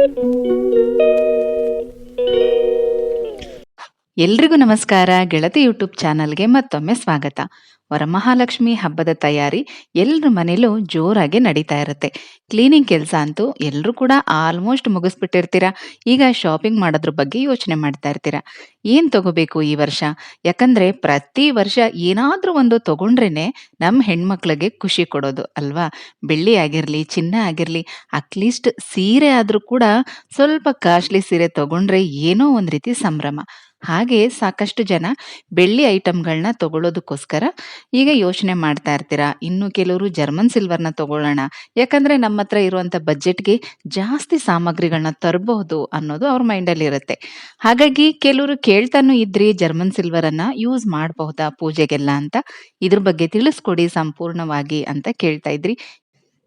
thank you ಎಲ್ರಿಗೂ ನಮಸ್ಕಾರ. ಗೆಳತಿ ಯೂಟ್ಯೂಬ್ ಚಾನಲ್ಗೆ ಮತ್ತೊಮ್ಮೆ ಸ್ವಾಗತ. ವರಮಹಾಲಕ್ಷ್ಮಿ ಹಬ್ಬದ ತಯಾರಿ ಎಲ್ಲರ ಮನೇಲೂ ಜೋರಾಗಿ ನಡೀತಾ ಇರುತ್ತೆ. ಕ್ಲೀನಿಂಗ್ ಕೆಲಸ ಅಂತೂ ಎಲ್ಲರೂ ಕೂಡ ಆಲ್ಮೋಸ್ಟ್ ಮುಗಿಸ್ಬಿಟ್ಟಿರ್ತೀರಾ? ಈಗ ಶಾಪಿಂಗ್ ಮಾಡೋದ್ರ ಬಗ್ಗೆ ಯೋಚನೆ ಮಾಡ್ತಾ ಇರ್ತೀರಾ? ಏನು ತಗೋಬೇಕು ಈ ವರ್ಷ? ಯಾಕಂದ್ರೆ ಪ್ರತಿ ವರ್ಷ ಏನಾದ್ರೂ ಒಂದು ತಗೊಂಡ್ರೇನೆ ನಮ್ಮ ಹೆಣ್ಮಕ್ಳಿಗೆ ಖುಷಿ ಕೊಡೋದು, ಅಲ್ವಾ? ಬೆಳ್ಳಿ ಆಗಿರಲಿ, ಚಿನ್ನ ಆಗಿರಲಿ ಅಟ್ಲೀಸ್ಟ್ ಸೀರೆ ಆದ್ರೂ ಕೂಡ ಸ್ವಲ್ಪ ಕಾಸ್ಟ್ಲಿ ಸೀರೆ ತಗೊಂಡ್ರೆ ಏನೋ ಒಂದು ರೀತಿ ಸಂಭ್ರಮ. ಹಾಗೆ ಸಾಕಷ್ಟು ಜನ ಬೆಳ್ಳಿ ಐಟಮ್ಗಳನ್ನ ತಗೊಳ್ಳೋದಕ್ಕೋಸ್ಕರ ಈಗ ಯೋಚನೆ ಮಾಡ್ತಾ ಇರ್ತೀರಾ? ಇನ್ನು ಕೆಲವರು ಜರ್ಮನ್ ಸಿಲ್ವರ್ನ ತಗೊಳ್ಳೋಣ. ಯಾಕಂದ್ರೆ ನಮ್ಮ ಹತ್ರ ಇರುವಂಥ ಬಜೆಟ್ಗೆ ಜಾಸ್ತಿ ಸಾಮಗ್ರಿಗಳನ್ನ ತರಬಹುದು ಅನ್ನೋದು ಅವ್ರ ಮೈಂಡಲ್ಲಿ ಇರುತ್ತೆ. ಹಾಗಾಗಿ ಕೆಲವರು ಕೇಳ್ತಾನು ಇದ್ರಿ ಜರ್ಮನ್ ಸಿಲ್ವರ್ ಅನ್ನ ಯೂಸ್ ಮಾಡಬಹುದಾ ಪೂಜೆಗೆಲ್ಲ ಅಂತ? ಇದ್ರ ಬಗ್ಗೆ ತಿಳಿಸ್ಕೊಡಿ ಸಂಪೂರ್ಣವಾಗಿ ಅಂತ ಕೇಳ್ತಾ ಇದ್ರಿ.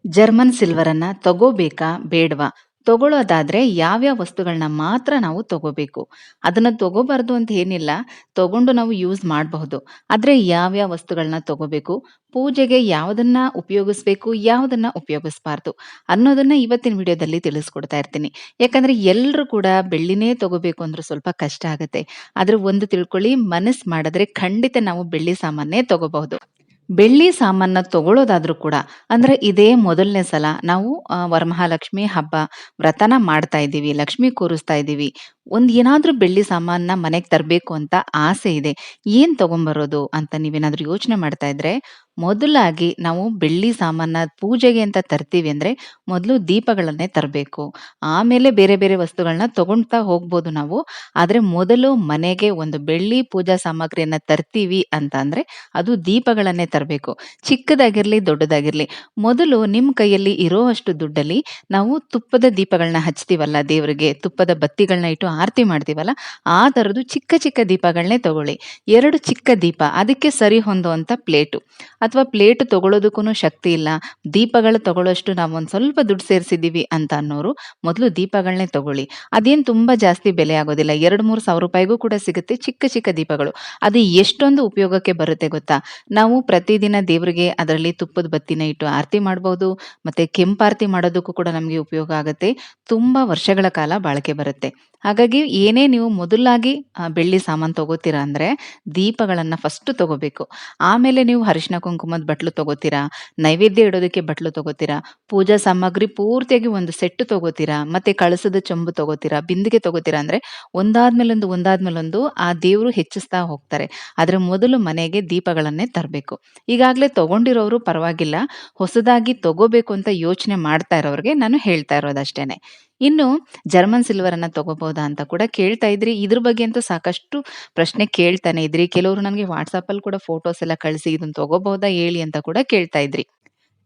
ಜರ್ಮನ್ ಸಿಲ್ವರ್ ಅನ್ನ ತಗೋಬೇಕಾ ಬೇಡವಾ? ತಗೊಳ್ಳೋದಾದ್ರೆ ಯಾವ್ಯಾವ ವಸ್ತುಗಳನ್ನ ಮಾತ್ರ ನಾವು ತಗೋಬೇಕು. ಅದನ್ನ ತಗೋಬಾರ್ದು ಅಂತ ಏನಿಲ್ಲ. ತಗೊಂಡು ನಾವು ಯೂಸ್ ಮಾಡಬಹುದು. ಆದ್ರೆ ಯಾವ್ಯಾವ ವಸ್ತುಗಳನ್ನ ತಗೋಬೇಕು? ಪೂಜೆಗೆ ಯಾವುದನ್ನ ಉಪಯೋಗಿಸ್ಬೇಕು? ಯಾವುದನ್ನ ಉಪಯೋಗಿಸ್ಬಾರ್ದು? ಅನ್ನೋದನ್ನ ಇವತ್ತಿನ ವಿಡಿಯೋದಲ್ಲಿ ತಿಳಿಸ್ಕೊಡ್ತಾ ಇರ್ತೀನಿ. ಯಾಕಂದ್ರೆ ಎಲ್ಲರೂ ಕೂಡ ಬೆಳ್ಳಿನೇ ತಗೋಬೇಕು ಅಂದ್ರೆ ಸ್ವಲ್ಪ ಕಷ್ಟ ಆಗುತ್ತೆ. ಆದ್ರೆ ಒಂದು ತಿಳ್ಕೊಳ್ಳಿ, ಮನಸ್ಸು ಮಾಡಿದ್ರೆ ಖಂಡಿತ ನಾವು ಬೆಳ್ಳಿ ಸಾಮಾನ್ಯ ತಗೋಬಹುದು. ಬೆಳ್ಳಿ ಸಾಮಾನ ತಗೊಳ್ಳೋದಾದ್ರೂ ಕೂಡ, ಅಂದ್ರೆ ಇದೇ ಮೊದಲನೇ ಸಲ ನಾವು ವರಮಹಾಲಕ್ಷ್ಮಿ ಹಬ್ಬ ವ್ರತನ ಮಾಡ್ತಾ ಇದ್ದೀವಿ, ಲಕ್ಷ್ಮಿ ಕೂರಿಸ್ತಾ ಇದ್ದೀವಿ. ಒಂದ್ ಏನಾದರೂ ಬೆಳ್ಳಿ ಸಾಮಾನನ್ನ ಮನೆಗೆ ತರಬೇಕು ಅಂತ ಆಸೆ ಇದೆ. ಏನು ತಗೊಂಬರೋದು ಅಂತ ನೀವೇನಾದರೂ ಯೋಚನೆ ಮಾಡ್ತಾ ಇದ್ರೆ, ಮೊದಲಾಗಿ ನಾವು ಬೆಳ್ಳಿ ಸಾಮಾನ ಪೂಜೆಗೆ ಅಂತ ತರ್ತೀವಿ ಅಂದ್ರೆ ಮೊದಲು ದೀಪಗಳನ್ನೇ ತರಬೇಕು. ಆಮೇಲೆ ಬೇರೆ ಬೇರೆ ವಸ್ತುಗಳನ್ನ ತಗೊಳ್ತಾ ಹೋಗ್ಬೋದು ನಾವು. ಆದ್ರೆ ಮೊದಲು ಮನೆಗೆ ಒಂದು ಬೆಳ್ಳಿ ಪೂಜಾ ಸಾಮಗ್ರಿಯನ್ನ ತರ್ತೀವಿ ಅಂತ ಅಂದರೆ ಅದು ದೀಪಗಳನ್ನೇ ತರಬೇಕು. ಚಿಕ್ಕದಾಗಿರಲಿ ದೊಡ್ಡದಾಗಿರಲಿ, ಮೊದಲು ನಿಮ್ಮ ಕೈಯಲ್ಲಿ ಇರೋ ಅಷ್ಟು ದುಡ್ಡಲ್ಲಿ ನಾವು ತುಪ್ಪದ ದೀಪಗಳನ್ನ ಹಚ್ತೀವಲ್ಲ ದೇವರಿಗೆ, ತುಪ್ಪದ ಬತ್ತಿಗಳನ್ನ ಇಟ್ಟು ಆರತಿ ಮಾಡ್ತೀವಲ್ಲ, ಆ ಥರದ್ದು ಚಿಕ್ಕ ಚಿಕ್ಕ ದೀಪಗಳನ್ನೇ ತಗೊಳ್ಳಿ. ಎರಡು ಚಿಕ್ಕ ದೀಪ, ಅದಕ್ಕೆ ಸರಿ ಹೊಂದುವಂಥ ಪ್ಲೇಟು. ಅಥವಾ ಪ್ಲೇಟ್ ತಗೊಳ್ಳೋದಕ್ಕೂ ಶಕ್ತಿ ಇಲ್ಲ. ದೀಪಗಳು ತಗೊಳ್ಳೋಷ್ಟು ನಾವು ಒಂದು ಸ್ವಲ್ಪ ದುಡ್ಡು ಸೇರಿಸಿದ್ದೀವಿ ಅಂತ ಅನ್ನೋರು ಮೊದಲು ದೀಪಗಳನ್ನೇ ತಗೊಳ್ಳಿ. ಅದೇನು ತುಂಬ ಜಾಸ್ತಿ ಬೆಲೆ ಆಗೋದಿಲ್ಲ. ಎರಡು ಮೂರು ಸಾವಿರ ರೂಪಾಯಿಗೂ ಕೂಡ ಸಿಗುತ್ತೆ ಚಿಕ್ಕ ಚಿಕ್ಕ ದೀಪಗಳು. ಅದು ಎಷ್ಟೊಂದು ಉಪಯೋಗಕ್ಕೆ ಬರುತ್ತೆ ಗೊತ್ತಾ? ನಾವು ಪ್ರತಿದಿನ ದೇವರಿಗೆ ಅದರಲ್ಲಿ ತುಪ್ಪದ ಬತ್ತಿನ ಇಟ್ಟು ಆರತಿ ಮಾಡ್ಬೋದು, ಮತ್ತೆ ಕೆಂಪಾರತಿ ಮಾಡೋದಕ್ಕೂ ಕೂಡ ನಮಗೆ ಉಪಯೋಗ ಆಗುತ್ತೆ. ತುಂಬ ವರ್ಷಗಳ ಕಾಲ ಬಾಳಿಕೆ ಬರುತ್ತೆ. ಹಾಗಾಗಿ ಏನೇ ನೀವು ಮೊದಲಾಗಿ ಬೆಳ್ಳಿ ಸಾಮಾನು ತಗೋತೀರಾ ಅಂದರೆ ದೀಪಗಳನ್ನು ಫಸ್ಟ್ ತಗೋಬೇಕು. ಆಮೇಲೆ ನೀವು ಅರಿಶಿನ ಕುಂಕುಮದ ಬಟ್ಲು ತಗೋತೀರಾ, ನೈವೇದ್ಯ ಇಡೋದಕ್ಕೆ ಬಟ್ಲು ತಗೋತೀರಾ, ಪೂಜಾ ಸಾಮಗ್ರಿ ಪೂರ್ತಿಯಾಗಿ ಒಂದು ಸೆಟ್ ತಗೋತೀರಾ, ಮತ್ತೆ ಕಳಸದ ಚೊಂಬು ತಗೋತೀರಾ, ಬಿಂದಿಗೆ ತಗೋತೀರಾ ಅಂದ್ರೆ ಒಂದಾದ್ಮೇಲೊಂದು ಒಂದಾದ್ಮೇಲೊಂದು ಆ ದೇವರು ಹೆಚ್ಚಿಸ್ತಾ ಹೋಗ್ತಾರೆ. ಆದ್ರೆ ಮೊದಲು ಮನೆಗೆ ದೀಪಗಳನ್ನೇ ತರಬೇಕು. ಈಗಾಗಲೇ ತಗೊಂಡಿರೋರು ಪರವಾಗಿಲ್ಲ, ಹೊಸದಾಗಿ ತಗೋಬೇಕು ಅಂತ ಯೋಚನೆ ಮಾಡ್ತಾ ಇರೋರಿಗೆ ನಾನು ಹೇಳ್ತಾ ಇರೋದಷ್ಟೇನೆ ಇನ್ನು ಜರ್ಮನ್ ಸಿಲ್ವರ್ ಅನ್ನ ತಗೋಬಹುದಾ ಅಂತ ಕೂಡ ಕೇಳ್ತಾ ಇದ್ರಿ. ಇದ್ರ ಬಗ್ಗೆ ಅಂತೂ ಸಾಕಷ್ಟು ಪ್ರಶ್ನೆ ಕೇಳ್ತಾನೆ ಇದ್ರಿ. ಕೆಲವರು ನನಗೆ ವಾಟ್ಸಾಪ್ ಅಲ್ಲಿ ಕೂಡ ಫೋಟೋಸ್ ಎಲ್ಲ ಕಳಿಸಿ ಇದನ್ನ ತಗೋಬಹುದಾ ಹೇಳಿ ಅಂತ ಕೂಡ ಕೇಳ್ತಾ ಇದ್ರಿ.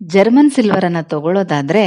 ಜರ್ಮನ್ ಸಿಲ್ವರ್ ಅನ್ನ ತಗೊಳ್ಳೋದಾದ್ರೆ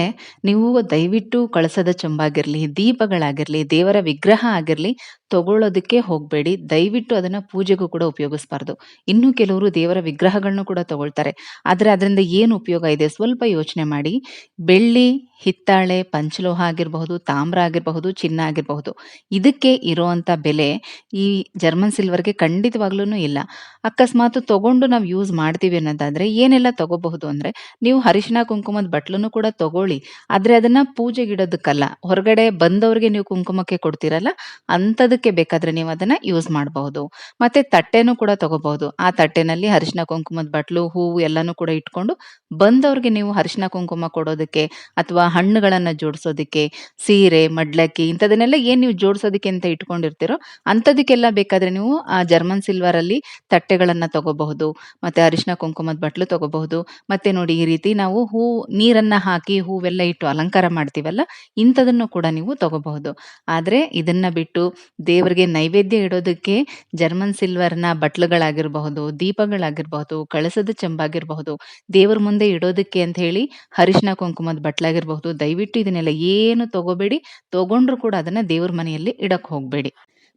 ನೀವು ದಯವಿಟ್ಟು ಕಳಸದ ಚೊಂಬಾಗಿರ್ಲಿ, ದೀಪಗಳಾಗಿರ್ಲಿ, ದೇವರ ವಿಗ್ರಹ ಆಗಿರ್ಲಿ ತಗೊಳ್ಳೋದಕ್ಕೆ ಹೋಗ್ಬೇಡಿ. ದಯವಿಟ್ಟು ಅದನ್ನ ಪೂಜೆಗೂ ಕೂಡ ಉಪಯೋಗಿಸಬಾರ್ದು. ಇನ್ನು ಕೆಲವರು ದೇವರ ವಿಗ್ರಹಗಳನ್ನು ಕೂಡ ತಗೊಳ್ತಾರೆ. ಆದ್ರೆ ಅದರಿಂದ ಏನು ಉಪಯೋಗ ಇದೆ? ಸ್ವಲ್ಪ ಯೋಚನೆ ಮಾಡಿ. ಬೆಳ್ಳಿ, ಹಿತ್ತಾಳೆ, ಪಂಚಲೋಹ ಆಗಿರಬಹುದು, ತಾಮ್ರ ಆಗಿರಬಹುದು, ಚಿನ್ನ ಆಗಿರಬಹುದು. ಇದಕ್ಕೆ ಇರುವಂತ ಬೆಲೆ ಈ ಜರ್ಮನ್ ಸಿಲ್ವರ್ಗೆ ಖಂಡಿತವಾಗ್ಲೂ ಇಲ್ಲ. ಅಕಸ್ಮಾತ್ ತಗೊಂಡು ನಾವು ಯೂಸ್ ಮಾಡ್ತೀವಿ ಅನ್ನೋದಾದ್ರೆ ಏನೆಲ್ಲ ತಗೋಬಹುದು ಅಂದ್ರೆ ನೀವು ಅರಿಶಿನ ಕುಂಕುಮದ ಬಟ್ಲನ್ನು ಕೂಡ ತಗೊಳ್ಳಿ. ಆದ್ರೆ ಅದನ್ನ ಪೂಜೆಗಿಡೋದಕ್ಕಲ್ಲ. ಹೊರಗಡೆ ಬಂದವರಿಗೆ ನೀವು ಕುಂಕುಮಕ್ಕೆ ಕೊಡ್ತೀರಲ್ಲ? ಅಂಥದಕ್ಕೆ ಬೇಕಾದ್ರೆ ನೀವು ಅದನ್ನ ಯೂಸ್ ಮಾಡಬಹುದು. ಮತ್ತೆ ತಟ್ಟೆನೂ ಕೂಡ ತಗೋಬಹುದು. ಆ ತಟ್ಟೆನಲ್ಲಿ ಅರಿಶಿನ ಕುಂಕುಮದ ಬಟ್ಲು, ಹೂವು ಎಲ್ಲಾನು ಕೂಡ ಇಟ್ಕೊಂಡು ಬಂದವ್ರಿಗೆ ನೀವು ಅರಿಶಿನ ಕುಂಕುಮ ಕೊಡೋದಕ್ಕೆ ಅಥವಾ ಹಣ್ಣುಗಳನ್ನ ಜೋಡಿಸೋದಕ್ಕೆ, ಸೀರೆ, ಮಡ್ಲಕ್ಕಿ ಇಂಥದನ್ನೆಲ್ಲ ಏನ್ ನೀವು ಜೋಡಿಸೋದಕ್ಕೆ ಅಂತ ಇಟ್ಕೊಂಡಿರ್ತೀರೋ ಅಂಥದಕ್ಕೆಲ್ಲ ಬೇಕಾದ್ರೆ ನೀವು ಆ ಜರ್ಮನ್ ಸಿಲ್ವರ್ ಅಲ್ಲಿ ತಟ್ಟೆಗಳನ್ನ ತಗೋಬಹುದು. ಮತ್ತೆ ಅರಿಶಿನ ಕುಂಕುಮದ ಬಟ್ಲು ತಗೋಬಹುದು. ಮತ್ತೆ ನೋಡಿ ಈ ರೀತಿ ನಾವು ಹೂ, ನೀರನ್ನ ಹಾಕಿ ಹೂವೆಲ್ಲ ಇಟ್ಟು ಅಲಂಕಾರ ಮಾಡ್ತೀವಲ್ಲ, ಇಂಥದನ್ನು ಕೂಡ ನೀವು ತಗೋಬಹುದು. ಆದ್ರೆ ಇದನ್ನ ಬಿಟ್ಟು ದೇವರಿಗೆ ನೈವೇದ್ಯ ಇಡೋದಕ್ಕೆ ಜರ್ಮನ್ ಸಿಲ್ವರ್ನ ಬಟ್ಲುಗಳಾಗಿರಬಹುದು, ದೀಪಗಳಾಗಿರಬಹುದು, ಕಳಸದ ಚೆಂಬಾಗಿರಬಹುದು, ದೇವರ ಮುಂದೆ ಇಡೋದಕ್ಕೆ ಅಂತ ಹೇಳಿ ಅರಿಶಿನ ಕುಂಕುಮದ ಬಟ್ಲಾಗಿರಬಹುದು. ದಯವಿಟ್ಟು ಇದನ್ನೆಲ್ಲ ಏನು ತಗೋಬೇಡಿ, ತಗೊಂಡ್ರು ಕೂಡ ಅದನ್ನ ದೇವ್ರ ಮನೆಯಲ್ಲಿ ಇಡಕ್ ಹೋಗ್ಬೇಡಿ.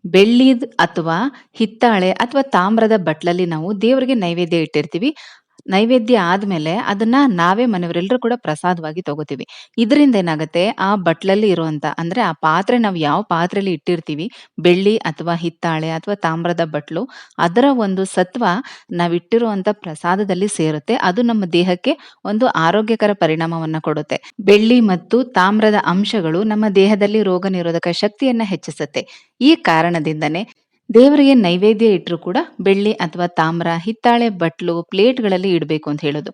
ಬೆಳ್ಳಿದ್ ಅಥವಾ ಹಿತ್ತಾಳೆ ಅಥವಾ ತಾಮ್ರದ ಬಟ್ಲಲ್ಲಿ ನಾವು ದೇವರಿಗೆ ನೈವೇದ್ಯ ಇಟ್ಟಿರ್ತೀವಿ. ನೈವೇದ್ಯ ಆದ್ಮೇಲೆ ಅದನ್ನ ನಾವೇ ಮನೆಯವರೆಲ್ಲರೂ ಕೂಡ ಪ್ರಸಾದವಾಗಿ ತಗೋತೀವಿ. ಇದರಿಂದ ಏನಾಗುತ್ತೆ ಆ ಬಟ್ಲಲ್ಲಿ ಇರುವಂತ ಅಂದ್ರೆ ಆ ಪಾತ್ರೆ ನಾವು ಯಾವ ಪಾತ್ರೆಯಲ್ಲಿ ಇಟ್ಟಿರ್ತೀವಿ ಬೆಳ್ಳಿ ಅಥವಾ ಹಿತ್ತಾಳೆ ಅಥವಾ ತಾಮ್ರದ ಬಟ್ಲು ಅದರ ಒಂದು ಸತ್ವ ನಾವಿಟ್ಟಿರುವಂತ ಪ್ರಸಾದದಲ್ಲಿ ಸೇರುತ್ತೆ. ಅದು ನಮ್ಮ ದೇಹಕ್ಕೆ ಒಂದು ಆರೋಗ್ಯಕರ ಪರಿಣಾಮವನ್ನ ಕೊಡುತ್ತೆ. ಬೆಳ್ಳಿ ಮತ್ತು ತಾಮ್ರದ ಅಂಶಗಳು ನಮ್ಮ ದೇಹದಲ್ಲಿ ರೋಗ ನಿರೋಧಕ ಶಕ್ತಿಯನ್ನ ಹೆಚ್ಚಿಸುತ್ತೆ. ಈ ಕಾರಣದಿಂದನೇ ದೇವರಿಗೆ ನೈವೇದ್ಯ ಇಟ್ರು ಕೂಡ ಬೆಳ್ಳಿ ಅಥವಾ ತಾಮ್ರ, ಹಿತ್ತಾಳೆ ಬಟ್ಲು, ಪ್ಲೇಟ್‌ಗಳಲ್ಲಿ ಇಡಬೇಕು ಅಂತ ಹೇಳೋದು.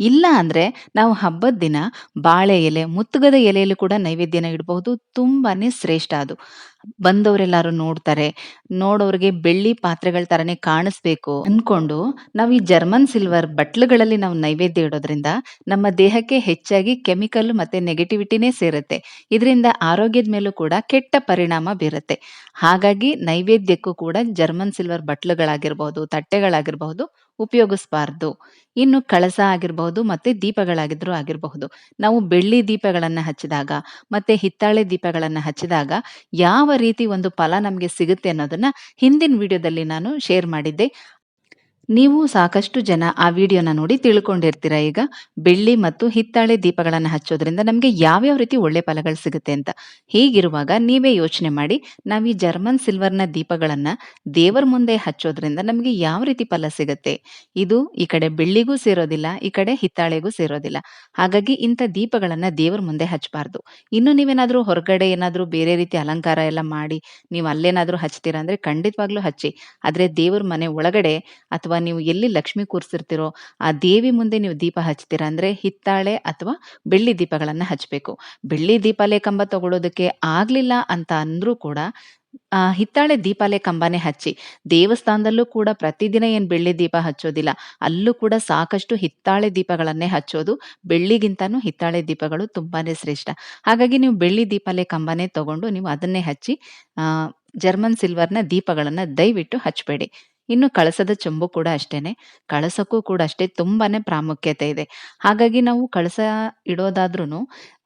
ಇಲ್ಲ ಅಂದ್ರೆ ನಾವು ಹಬ್ಬದ ದಿನ ಬಾಳೆ ಎಲೆ, ಮುತ್ತುಗದ ಎಲೆಯಲ್ಲಿ ಕೂಡ ನೈವೇದ್ಯನ ಇಡಬಹುದು. ತುಂಬಾನೇ ಶ್ರೇಷ್ಠ ಅದು. ಬಂದವರೆಲ್ಲಾರು ನೋಡ್ತಾರೆ. ನೋಡೋರ್ಗೆ ಬೆಳ್ಳಿ ಪಾತ್ರೆಗಳ ತರನೇ ಕಾಣಿಸ್ಬೇಕು ಅನ್ಕೊಂಡು ನಾವು ಈ ಜರ್ಮನ್ ಸಿಲ್ವರ್ ಬಟ್ಲುಗಳಲ್ಲಿ ನಾವು ನೈವೇದ್ಯ ಇಡೋದ್ರಿಂದ ನಮ್ಮ ದೇಹಕ್ಕೆ ಹೆಚ್ಚಾಗಿ ಕೆಮಿಕಲ್ ಮತ್ತೆ ನೆಗೆಟಿವಿಟಿನೇ ಸೇರುತ್ತೆ. ಇದರಿಂದ ಆರೋಗ್ಯದ ಮೇಲೂ ಕೂಡ ಕೆಟ್ಟ ಪರಿಣಾಮ ಬೀರುತ್ತೆ. ಹಾಗಾಗಿ ನೈವೇದ್ಯಕ್ಕೂ ಕೂಡ ಜರ್ಮನ್ ಸಿಲ್ವರ್ ಬಟ್ಲುಗಳಾಗಿರ್ಬಹುದು, ತಟ್ಟೆಗಳಾಗಿರಬಹುದು ಉಪಯೋಗಿಸಬಾರ್ದು. ಇನ್ನು ಕಳಸ ಆಗಿರಬಹುದು ಮತ್ತೆ ದೀಪಗಳಾಗಿದ್ರು ಆಗಿರಬಹುದು. ನಾವು ಬೆಳ್ಳಿ ದೀಪಗಳನ್ನ ಹಚ್ಚಿದಾಗ ಮತ್ತೆ ಹಿತ್ತಾಳೆ ದೀಪಗಳನ್ನ ಹಚ್ಚಿದಾಗ ಯಾವ ರೀತಿ ಒಂದು ಫಲ ನಮಗೆ ಸಿಗುತ್ತೆ ಅನ್ನೋದನ್ನ ಹಿಂದಿನ ವಿಡಿಯೋದಲ್ಲಿ ನಾನು ಶೇರ್ ಮಾಡಿದ್ದೆ. ನೀವು ಸಾಕಷ್ಟು ಜನ ಆ ವಿಡಿಯೋನ ನೋಡಿ ತಿಳ್ಕೊಂಡಿರ್ತೀರ ಈಗ. ಬೆಳ್ಳಿ ಮತ್ತು ಹಿತ್ತಾಳೆ ದೀಪಗಳನ್ನು ಹಚ್ಚೋದ್ರಿಂದ ನಮಗೆ ಯಾವ್ಯಾವ ರೀತಿ ಒಳ್ಳೆ ಫಲಗಳು ಸಿಗುತ್ತೆ ಅಂತ. ಹೀಗಿರುವಾಗ ನೀವೇ ಯೋಚನೆ ಮಾಡಿ ನಾವು ಈ ಜರ್ಮನ್ ಸಿಲ್ವರ್‌ನ ದೀಪಗಳನ್ನ ದೇವರ ಮುಂದೆ ಹಚ್ಚೋದ್ರಿಂದ ನಮಗೆ ಯಾವ ರೀತಿ ಫಲ ಸಿಗುತ್ತೆ? ಇದು ಈ ಕಡೆ ಬೆಳ್ಳಿಗೂ ಸೇರೋದಿಲ್ಲ, ಈ ಕಡೆ ಹಿತ್ತಾಳೆಗೂ ಸೇರೋದಿಲ್ಲ. ಹಾಗಾಗಿ ಇಂಥ ದೀಪಗಳನ್ನ ದೇವರ ಮುಂದೆ ಹಚ್ಚಬಾರ್ದು. ಇನ್ನು ನೀವೇನಾದ್ರೂ ಹೊರಗಡೆ ಏನಾದರೂ ಬೇರೆ ರೀತಿ ಅಲಂಕಾರ ಎಲ್ಲ ಮಾಡಿ ನೀವು ಅಲ್ಲೇನಾದ್ರೂ ಹಚ್ತೀರಾ ಅಂದ್ರೆ ಖಂಡಿತವಾಗ್ಲೂ ಹಚ್ಚಿ. ಆದ್ರೆ ದೇವರ ಮನೆ ಒಳಗಡೆ ಅಥವಾ ನೀವು ಎಲ್ಲಿ ಲಕ್ಷ್ಮಿ ಕೂರಿಸಿರ್ತೀರೋ ಆ ದೇವಿ ಮುಂದೆ ನೀವು ದೀಪ ಹಚ್ತೀರಾ ಅಂದ್ರೆ ಹಿತ್ತಾಳೆ ಅಥವಾ ಬೆಳ್ಳಿ ದೀಪಗಳನ್ನ ಹಚ್ಚಬೇಕು ಬೆಳ್ಳಿ ದೀಪಾಲೆ ಕಂಬ ತಗೊಳ್ಳೋದಕ್ಕೆ ಆಗ್ಲಿಲ್ಲ ಅಂತ ಅಂದ್ರೂ ಕೂಡ ಹಿತ್ತಾಳೆ ದೀಪಾಲೆ ಕಂಬನೇ ಹಚ್ಚಿ. ದೇವಸ್ಥಾನದಲ್ಲೂ ಕೂಡ ಪ್ರತಿದಿನ ಏನು ಬೆಳ್ಳಿ ದೀಪ ಹಚ್ಚೋದಿಲ್ಲ. ಅಲ್ಲೂ ಕೂಡ ಸಾಕಷ್ಟು ಹಿತ್ತಾಳೆ ದೀಪಗಳನ್ನೇ ಹಚ್ಚೋದು. ಬೆಳ್ಳಿಗಿಂತನೂ ಹಿತ್ತಾಳೆ ದೀಪಗಳು ತುಂಬಾನೇ ಶ್ರೇಷ್ಠ. ಹಾಗಾಗಿ ನೀವು ಬೆಳ್ಳಿ ದೀಪಾಲೆ ಕಂಬನೇ ತಗೊಂಡು ನೀವು ಅದನ್ನೇ ಹಚ್ಚಿ ಜರ್ಮನ್ ಸಿಲ್ವರ್‌ನ ದೀಪಗಳನ್ನ ದಯವಿಟ್ಟು ಹಚ್ಬೇಡಿ. ಇನ್ನು ಕಳಸದ ಚೊಂಬು ಕೂಡ ಅಷ್ಟೇನೆ. ಕಳಸಕ್ಕೂ ಕೂಡ ಅಷ್ಟೇ ತುಂಬಾನೇ ಪ್ರಾಮುಖ್ಯತೆ ಇದೆ. ಹಾಗಾಗಿ ನಾವು ಕಳಸ ಇಡೋದಾದ್ರೂನು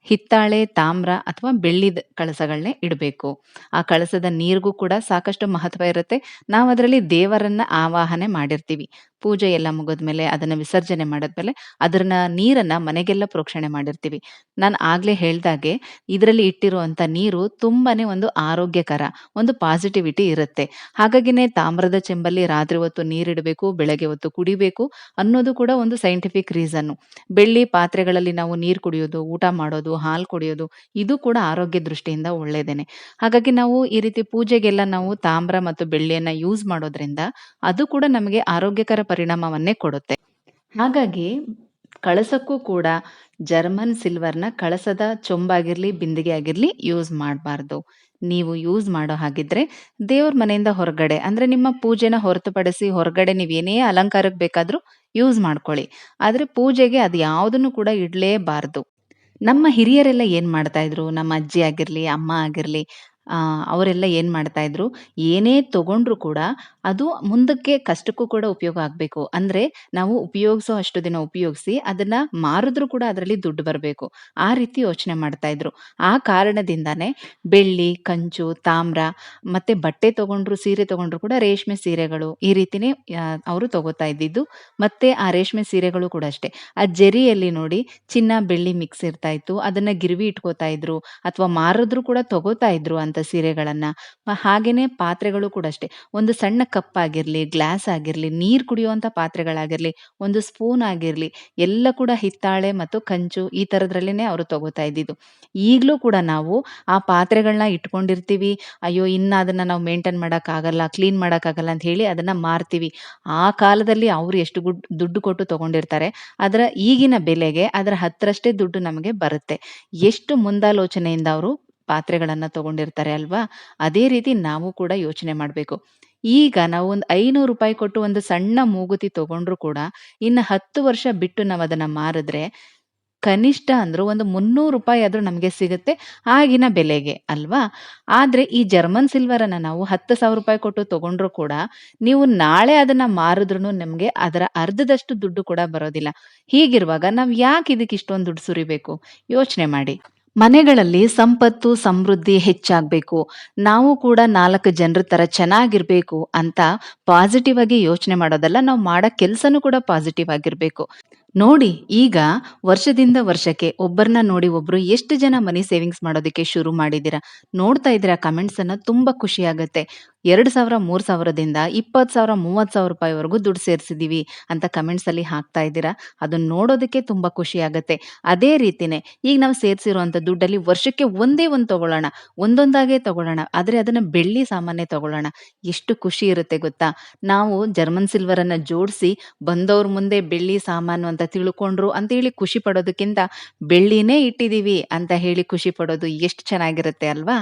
ಹಿತ್ತಾಳೆ, ತಾಮ್ರ ಅಥವಾ ಬೆಳ್ಳಿದ ಕಳಸಗಳನ್ನೇ ಇಡಬೇಕು. ಆ ಕಳಸದ ನೀರಿಗೂ ಕೂಡ ಸಾಕಷ್ಟು ಮಹತ್ವ ಇರುತ್ತೆ. ನಾವು ಅದರಲ್ಲಿ ದೇವರನ್ನ ಆವಾಹನೆ ಮಾಡಿರ್ತೀವಿ. ಪೂಜೆ ಎಲ್ಲ ಮುಗಿದ್ಮೇಲೆ ಅದನ್ನ ವಿಸರ್ಜನೆ ಮಾಡಿದ್ಮೇಲೆ ಅದನ್ನ ನೀರನ್ನ ಮನೆಗೆಲ್ಲ ಪ್ರೋಕ್ಷಣೆ ಮಾಡಿರ್ತೀವಿ. ನಾನು ಆಗ್ಲೇ ಹೇಳ್ದಾಗೆ ಇದರಲ್ಲಿ ಇಟ್ಟಿರುವಂತ ನೀರು ತುಂಬಾನೇ ಒಂದು ಆರೋಗ್ಯಕರ, ಒಂದು ಪಾಸಿಟಿವಿಟಿ ಇರುತ್ತೆ. ಹಾಗಾಗಿನೇ ತಾಮ್ರದ ಚೆಂಬಲ್ಲಿ ರಾತ್ರಿ ಹೊತ್ತು ನೀರಿಡಬೇಕು, ಬೆಳಗ್ಗೆ ಹೊತ್ತು ಕುಡಿಬೇಕು ಅನ್ನೋದು ಕೂಡ ಒಂದು ಸೈಂಟಿಫಿಕ್ ರೀಸನ್ನು. ಬೆಳ್ಳಿ ಪಾತ್ರೆಗಳಲ್ಲಿ ನಾವು ನೀರು ಕುಡಿಯೋದು, ಊಟ ಮಾಡೋದು, ಹಾಲು ಕುಡಿಯೋದು ಇದು ಕೂಡ ಆರೋಗ್ಯ ದೃಷ್ಟಿಯಿಂದ ಒಳ್ಳೇದೇನೆ. ಹಾಗಾಗಿ ನಾವು ಈ ರೀತಿ ಪೂಜೆಗೆಲ್ಲ ನಾವು ತಾಮ್ರ ಮತ್ತು ಬೆಳ್ಳಿಯನ್ನ ಯೂಸ್ ಮಾಡೋದ್ರಿಂದ ಅದು ಕೂಡ ನಮಗೆ ಆರೋಗ್ಯಕರ ಪರಿಣಾಮವನ್ನೇ ಕೊಡುತ್ತೆ. ಹಾಗಾಗಿ ಕಳಸಕ್ಕೂ ಕೂಡ ಜರ್ಮನ್ ಸಿಲ್ವರ್‌ನ ಕಳಸದ ಚೊಂಬಾಗಿರ್ಲಿ, ಬಿಂದಿಗೆ ಆಗಿರ್ಲಿ ಯೂಸ್ ಮಾಡಬಾರ್ದು ನೀವು ಯೂಸ್ ಮಾಡೋ ಹಾಗಿದ್ರೆ ದೇವ್ರ ಮನೆಯಿಂದ ಹೊರಗಡೆ ಅಂದ್ರೆ ನಿಮ್ಮ ಪೂಜೆನ ಹೊರತುಪಡಿಸಿ ಹೊರಗಡೆ ನೀವು ಏನೇ ಅಲಂಕಾರಕ್ಕೆ ಬೇಕಾದ್ರೂ ಯೂಸ್ ಮಾಡ್ಕೊಳ್ಳಿ. ಆದ್ರೆ ಪೂಜೆಗೆ ಅದು ಯಾವುದನ್ನು ಕೂಡ ಇಡ್ಲೇಬಾರ್ದು. ನಮ್ಮ ಹಿರಿಯರೆಲ್ಲ ಏನ್ ಮಾಡ್ತಾ ಇದ್ರು? ನಮ್ಮ ಅಜ್ಜಿ ಆಗಿರ್ಲಿ, ಅಮ್ಮ ಆಗಿರ್ಲಿ ಅವರೆಲ್ಲ ಏನು ಮಾಡ್ತಾಯಿದ್ರು ಏನೇ ತಗೊಂಡ್ರು ಕೂಡ ಅದು ಮುಂದಕ್ಕೆ ಕಷ್ಟಕ್ಕೂ ಕೂಡ ಉಪಯೋಗ ಆಗಬೇಕು ಅಂದ್ರೆ ನಾವು ಉಪಯೋಗಿಸೋ ಅಷ್ಟು ದಿನ ಉಪಯೋಗಿಸಿ ಅದನ್ನ ಮಾರಿದ್ರೂ ಕೂಡ ಅದರಲ್ಲಿ ದುಡ್ಡು ಬರಬೇಕು ಆ ರೀತಿ ಯೋಚನೆ ಮಾಡ್ತಾಯಿದ್ರು ಆ ಕಾರಣದಿಂದಾನೇ ಬೆಳ್ಳಿ, ಕಂಚು, ತಾಮ್ರ ಮತ್ತೆ ಬಟ್ಟೆ ತೊಗೊಂಡ್ರು ಸೀರೆ ತಗೊಂಡ್ರು ಕೂಡ ರೇಷ್ಮೆ ಸೀರೆಗಳು ಈ ರೀತಿನೇ ಅವರು ತಗೋತಾ ಇದ್ದಿದ್ದು. ಮತ್ತೆ ಆ ರೇಷ್ಮೆ ಸೀರೆಗಳು ಕೂಡ ಅಷ್ಟೇ. ಆ ಜರಿಯಲ್ಲಿ ನೋಡಿ ಚಿನ್ನ, ಬೆಳ್ಳಿ ಮಿಕ್ಸ್ ಇರ್ತಾ ಇತ್ತು. ಅದನ್ನ ಗಿರ್ವಿ ಇಟ್ಕೋತಾ ಇದ್ರು ಅಥವಾ ಮಾರಿದ್ರು ಕೂಡ ತಗೋತಾ ಇದ್ರು ಅಂತ ಸೀರೆಗಳನ್ನ. ಹಾಗೇನೆ ಪಾತ್ರೆಗಳು ಕೂಡ ಅಷ್ಟೇ. ಒಂದು ಸಣ್ಣ ಕಪ್ ಆಗಿರಲಿ, ಗ್ಲಾಸ್ ಆಗಿರಲಿ, ನೀರು ಕುಡಿಯುವಂತ ಪಾತ್ರೆಗಳಾಗಿರಲಿ, ಒಂದು ಸ್ಪೂನ್ ಆಗಿರಲಿ, ಎಲ್ಲ ಕೂಡ ಹಿತ್ತಾಳೆ ಮತ್ತು ಕಂಚು ಈ ಥರದ್ರಲ್ಲೇ ಅವರು ತಗೋತಾ ಇದ್ದಿದ್ದು. ಈಗ್ಲೂ ಕೂಡ ನಾವು ಆ ಪಾತ್ರೆಗಳನ್ನ ಇಟ್ಕೊಂಡಿರ್ತೀವಿ. ಅಯ್ಯೋ! ಇನ್ನು ಅದನ್ನ ನಾವು ಮೇಂಟೈನ್ ಮಾಡೋಕ್ಕಾಗಲ್ಲ, ಕ್ಲೀನ್ ಮಾಡೋಕ್ಕಾಗಲ್ಲ ಅಂತ ಹೇಳಿ ಅದನ್ನ ಮಾರ್ತೀವಿ. ಆ ಕಾಲದಲ್ಲಿ ಅವರು ಎಷ್ಟು ದುಡ್ಡು ಕೊಟ್ಟು ತಗೊಂಡಿರ್ತಾರೆ. ಅದರ ಈಗಿನ ಬೆಲೆಗೆ, ಅದರ ಹತ್ತರಷ್ಟೇ ದುಡ್ಡು ನಮಗೆ ಬರುತ್ತೆ. ಎಷ್ಟು ಮುಂದಾಲೋಚನೆಯಿಂದ ಅವರು ಪಾತ್ರೆಗಳನ್ನ ತಗೊಂಡಿರ್ತಾರೆ ಅಲ್ವಾ? ಅದೇ ರೀತಿ ನಾವು ಕೂಡ ಯೋಚನೆ ಮಾಡಬೇಕು ಈಗ ನಾವು ಒಂದು ₹500 ಕೊಟ್ಟು ಒಂದು ಸಣ್ಣ ಮೂಗುತಿ ತಗೊಂಡ್ರು ಕೂಡ ಇನ್ನು 10 ವರ್ಷ ಬಿಟ್ಟು ನಾವು ಅದನ್ನ ಮಾರಿದ್ರೆ ಕನಿಷ್ಠ ಅಂದ್ರೆ ಒಂದು ₹300 ಆದ್ರೂ ನಮ್ಗೆ ಸಿಗುತ್ತೆ ಆಗಿನ ಬೆಲೆಗೆ ಅಲ್ವಾ? ಆದ್ರೆ ಈ ಜರ್ಮನ್ ಸಿಲ್ವರನ್ನ ನಾವು ₹10,000 ಕೊಟ್ಟು ತಗೊಂಡ್ರು ಕೂಡ ನೀವು ನಾಳೆ ಅದನ್ನ ಮಾರಿದ್ರೂ ನಮ್ಗೆ ಅದರ ಅರ್ಧದಷ್ಟು ದುಡ್ಡು ಕೂಡ ಬರೋದಿಲ್ಲ. ಹೀಗಿರುವಾಗ ನಾವು ಯಾಕೆ ಇದಕ್ಕೆ ಇಷ್ಟೊಂದು ದುಡ್ಡು ಸುರಿಬೇಕು? ಯೋಚನೆ ಮಾಡಿ. ಮನೆಗಳಲ್ಲಿ ಸಂಪತ್ತು, ಸಮೃದ್ಧಿ ಹೆಚ್ಚಾಗಬೇಕು ನಾವು ಕೂಡ ನಾಲ್ಕು ಜನರ ತರ ಚೆನ್ನಾಗಿರ್ಬೇಕು ಅಂತ ಪಾಸಿಟಿವ್ ಆಗಿ ಯೋಚನೆ ಮಾಡೋದಲ್ಲ, ನಾವು ಮಾಡೋ ಕೆಲಸನೂ ಕೂಡ ಪಾಸಿಟಿವ್ ಆಗಿರಬೇಕು ನೋಡಿ ಈಗ ವರ್ಷದಿಂದ ವರ್ಷಕ್ಕೆ ಒಬ್ಬರನ್ನ ನೋಡಿ ಒಬ್ರು ಎಷ್ಟು ಜನ ಮನಿ ಸೇವಿಂಗ್ಸ್ ಮಾಡೋದಕ್ಕೆ ಶುರು ಮಾಡಿದ್ದೀರಾ. ನೋಡ್ತಾ ಇದ್ದೀರಾ ಕಮೆಂಟ್ಸ್ ಅನ್ನ ತುಂಬಾ ಖುಷಿ ಆಗತ್ತೆ. 2000, 3000ದಿಂದ 20,000, 30,000 ರೂಪಾಯಿವರೆಗೂ ದುಡ್ಡು ಸೇರಿಸಿದ್ದೀವಿ ಅಂತ ಕಮೆಂಟ್ಸಲ್ಲಿ ಹಾಕ್ತಾ ಇದ್ದೀರಾ. ಅದನ್ನ ನೋಡೋದಕ್ಕೆ ತುಂಬ ಖುಷಿ ಆಗುತ್ತೆ ಅದೇ ರೀತಿನೇ ಈಗ ನಾವು ಸೇರಿಸಿರುವಂಥ ದುಡ್ಡಲ್ಲಿ ವರ್ಷಕ್ಕೆ ಒಂದೇ ಒಂದು ತಗೊಳ್ಳೋಣ. ಒಂದೊಂದಾಗೆ ತಗೊಳ್ಳೋಣ. ಆದರೆ ಅದನ್ನ ಬೆಳ್ಳಿ ಸಾಮಾನ್ಯ ತಗೊಳ್ಳೋಣ. ಎಷ್ಟು ಖುಷಿ ಇರುತ್ತೆ ಗೊತ್ತಾ? ನಾವು ಜರ್ಮನ್ ಸಿಲ್ವರ್ ಅನ್ನ ಜೋಡಿಸಿ ಬಂದವ್ರ ಮುಂದೆ ಬೆಳ್ಳಿ ಸಾಮಾನು ಅಂತ ತಿಳ್ಕೊಂಡ್ರು ಅಂತ ಹೇಳಿ ಖುಷಿ ಪಡೋದಕ್ಕಿಂತ ಬೆಳ್ಳಿನೇ ಇಟ್ಟಿದ್ದೀವಿ ಅಂತ ಹೇಳಿ ಖುಷಿ ಪಡೋದು ಎಷ್ಟು ಚೆನ್ನಾಗಿರುತ್ತೆ ಅಲ್ವಾ?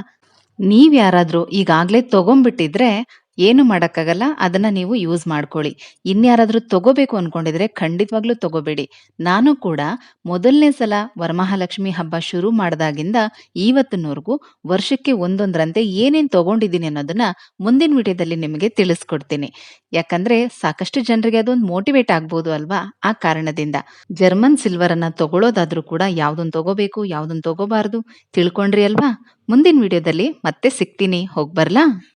ನೀವ್ ಯಾರಾದರೂ ಈಗಾಗ್ಲೇ ತಗೊಂಡ್ಬಿಟ್ಟಿದ್ರೆ ಏನು ಮಾಡೋಕ್ಕಾಗಲ್ಲ ಅದನ್ನ ನೀವು ಯೂಸ್ ಮಾಡ್ಕೊಳ್ಳಿ. ಇನ್ಯಾರಾದರೂ ತಗೋಬೇಕು ಅನ್ಕೊಂಡಿದ್ರೆ ಖಂಡಿತವಾಗ್ಲೂ ತಗೋಬೇಡಿ. ನಾನು ಕೂಡ ಮೊದಲನೇ ಸಲ ವರಮಹಾಲಕ್ಷ್ಮಿ ಹಬ್ಬ ಶುರು ಮಾಡಿದಾಗಿಂದ ಇವತ್ತಿನವರೆಗೂ ವರ್ಷಕ್ಕೆ ಒಂದೊಂದರಂತೆ ಏನೇನು ತಗೊಂಡಿದ್ದೀನಿ ಅನ್ನೋದನ್ನ ಮುಂದಿನ ವಿಡಿಯೋದಲ್ಲಿ ನಿಮಗೆ ತಿಳಿಸ್ಕೊಡ್ತೀನಿ. ಯಾಕಂದ್ರೆ ಸಾಕಷ್ಟು ಜನರಿಗೆ ಅದೊಂದು ಮೋಟಿವೇಟ್ ಆಗ್ಬೋದು ಅಲ್ವಾ? ಆ ಕಾರಣದಿಂದ. ಜರ್ಮನ್ ಸಿಲ್ವರ್ ಅನ್ನ ತಗೊಳ್ಳೋದಾದ್ರೂ ಕೂಡ ಯಾವುದನ್ನು ತಗೋಬೇಕು, ಯಾವುದನ್ನು ತಗೋಬಾರ್ದು ತಿಳ್ಕೊಂಡ್ರಿ ಅಲ್ವಾ? ಮುಂದಿನ ವಿಡಿಯೋದಲ್ಲಿ ಮತ್ತೆ ಸಿಗ್ತೀನಿ. ಹೋಗ್ಬರ್ಲಾ?